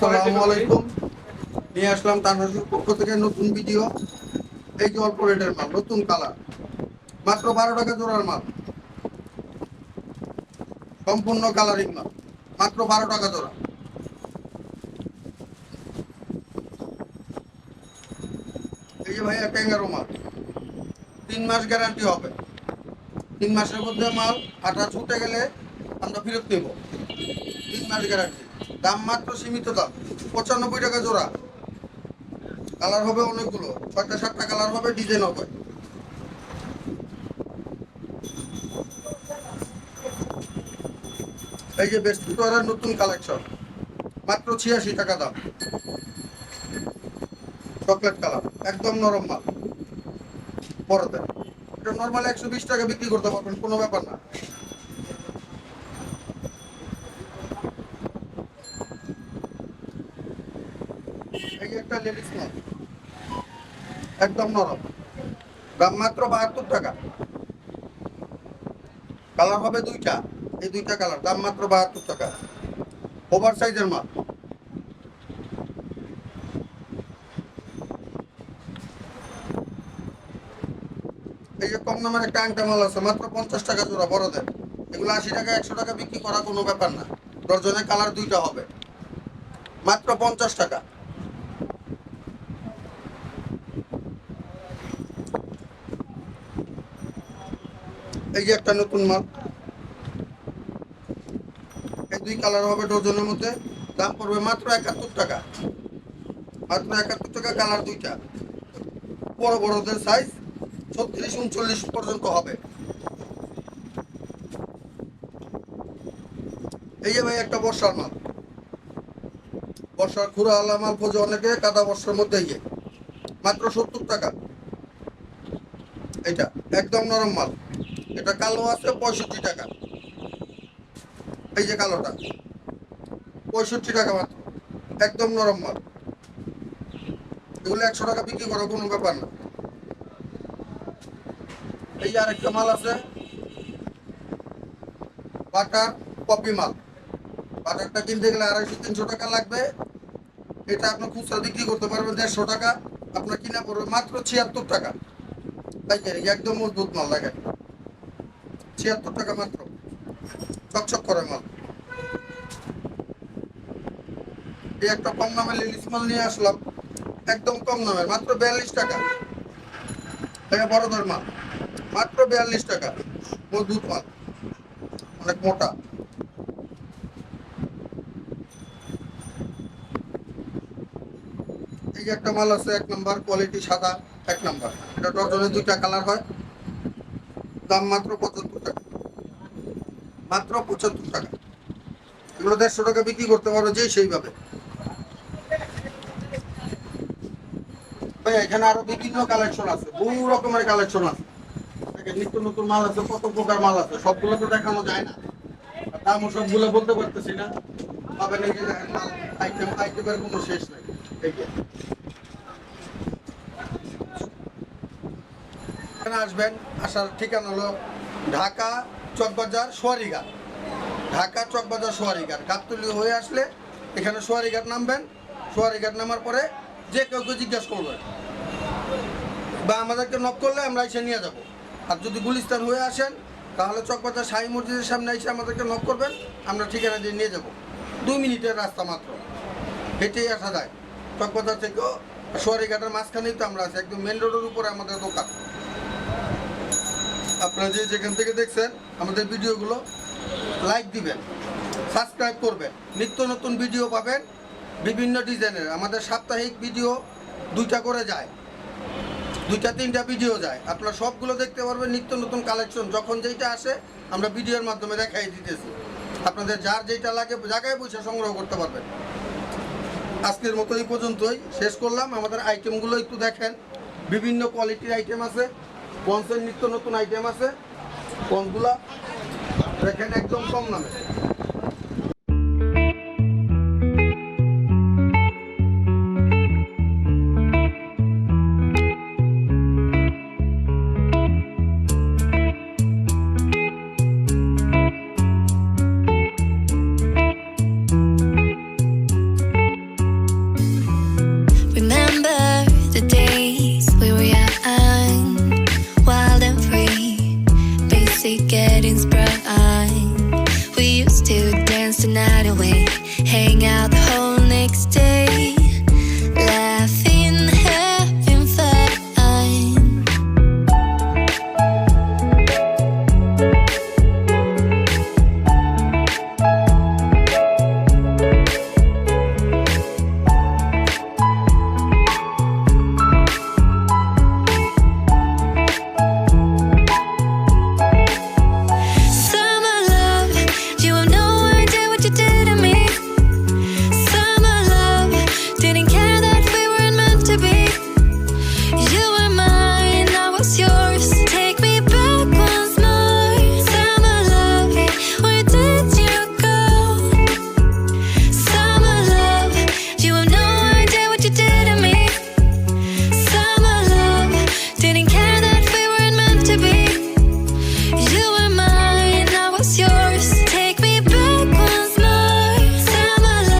আসসালামু আলাইকুম। নিয়ে আসলাম তানহাসুর পক্ষ থেকে নতুন ভিডিও। এই যে অল্প রেটের মাল নতুন কালার। মাত্র বারো টাকা জোড়ার মাল। সম্পূর্ণ কালারিং মাল। মাত্র বারো টাকা জোড়া। এই যে ভাইয়া ক্যাঙ্গারো মাল। তিন মাস গ্যারান্টি হবে। তিন মাসের মধ্যে মাল আটা ছুটে গেলে আমরা ফেরত নেব। তিন মাস গ্যারান্টি দাম মাত্র সীমিত দাম। পঁচানব্বই টাকা জোড়া। কালার হবে অনেকগুলো। ছয়টা, সাতটা কালার হবে, ডিজাইন হবে। এই যে বেস্ট ফুটওয়ারের নতুন কালেকশন। মাত্র ছিয়াশি টাকা দাম। Chocolate colour. একদম নরম মাল। পরে এটা নর্মালি একশো বিশ টাকা বিক্রি করতে পারবেন, কোনো ব্যাপার না। এই একটা লেডিস মাল একদম নরম। দাম মাত্র বাহাত্তর টাকা। কালার হবে দুইটা। এই দুইটা কালার দাম মাত্র বাহাত্তর টাকা। ওভার সাইজের মাল। এই যে কম দামের একটা আংটা মাল আছে, মাত্র পঞ্চাশ টাকা জোড়া, বড়দের। এগুলো আশি টাকা, একশো টাকা বিক্রি করা কোনো ব্যাপার না। ডজনে কালার দুইটা হবে। মাত্র পঞ্চাশ টাকা। এই যে একটা নতুন মাল। এই দুই কালার হবে ডজনের মধ্যে। দাম পড়বে মাত্র একাত্তর টাকা। মাত্র একাত্তর টাকা কালার দুইটা। বড় বড়দের সাইজ ছত্রিশ উনচল্লিশ পর্যন্ত হবে। এই যে ভাই একটা বর্ষার মাল। বর্ষার খুরা আলা মাল খোঁজে অনেকে, কাদা বর্ষার মধ্যে ইয়ে মাত্র সত্তর টাকা। এটা একদম নরম মাল। এটা কালো আছে, পঁয়ষট্টি টাকা। এই যে কালোটা, পঁয়ষট্টি টাকা মাত্র, একদম নরম মাল। এগুলো একশো টাকা বিক্রি করার কোনো ব্যাপার না। এই আর একটা মাল আছে, বাটার কপি মাল। বাটারটা কিনতে গেলে আড়াইশো, তিনশো টাকা লাগবে। এটা আপনি খুচরা বিক্রি করতে পারবেন দেড়শো টাকা। আপনার কিনা পড়বে মাত্র ছিয়াত্তর টাকা। তাই একদম মজবুত মাল লাগে ছিয়াত্তর টাকা মাত্র। চকচক করে মাল। এই একটা কম দামের লিলিস মাল নিয়ে আসলাম। একদম কম দামের, মাত্র বিয়াল্লিশ টাকা। এটা বড়দের মাল। মাত্র বিয়াল্লিশ টাকা। মজবুত মাল। অনেক মোটা। এই যে একটা মাল আছে, এক নাম্বার, কোয়ালিটি সাদা, এক নাম্বার। এটা ডজনে দুইটা কালার হয়। দাম মাত্র পঁচাত্তর টাকা। মাত্র পঁচাত্তর টাকা। এগুলো দেড়শো টাকা বিক্রি করতে পারো যে সেইভাবে। এখানে আরও বিভিন্ন কালেকশন আছে, বহু রকমের কালেকশন আছে। নিত্য নতুন মাল আছে, কত প্রকার মাল আছে, সবগুলো তো দেখানো যায় না। দামও সবগুলো বলতে পারতেছি না। আইটেম আইটেমের কোনো শেষ নাই। এখানে আসবেন, আসার ঠিকানা হলো ঢাকা চকবাজার সোয়ারিঘাট। ঢাকা চকবাজার সোয়ারিঘাট। গাবতলি হয়ে আসলে এখানে সোয়ারিঘাট নামবেন। সোয়ারিঘাট নামার পরে যে কাউকে জিজ্ঞাসা করবেন বা আমাদেরকে নক করলে আমরা এসে নিয়ে যাব। আর যদি গুলিস্তান হয়ে আসেন, তাহলে চকবাজার শাহী মসজিদের সামনে এসে আমাদেরকে নক করবেন। আমরা ঠিকানা দিয়ে নিয়ে যাব। দুই মিনিটের রাস্তা মাত্র। হেঁটেই আসা যায়। চকবাজার থেকেও সোয়ারিঘাটের মাঝখানেই তো আমরা আছি। একদম মেন রোডের উপরে আমাদের দোকান। আপনারা যে যেখান থেকে দেখছেন, আমাদের ভিডিওগুলো লাইক দিবেন সাবস্ক্রাইব করবেন। নিত্য নতুন ভিডিও পাবেন, বিভিন্ন ডিজাইনের আমাদের সাপ্তাহিক ভিডিও দুইটা করে যায়, দুইটা, তিনটা ভিডিও যায়। আপনারা সবগুলো দেখতে পারবেন, নিত্য নতুন কালেকশন যখন যেইটা আসে, আমরা ভিডিওর মাধ্যমে দেখাই দিতেছি। আপনাদের যার যেইটা লাগে, জায়গায় বসে সংগ্রহ করতে পারবেন। আজকের মতো এই পর্যন্তই। শেষ করলাম। আমাদের আইটেমগুলো একটু দেখেন। বিভিন্ন কোয়ালিটির আইটেম আছে। পন্সের নিত্য নতুন আইটেম আছে। পঞ্চগুলা দেখেন একদম কম দামে। Just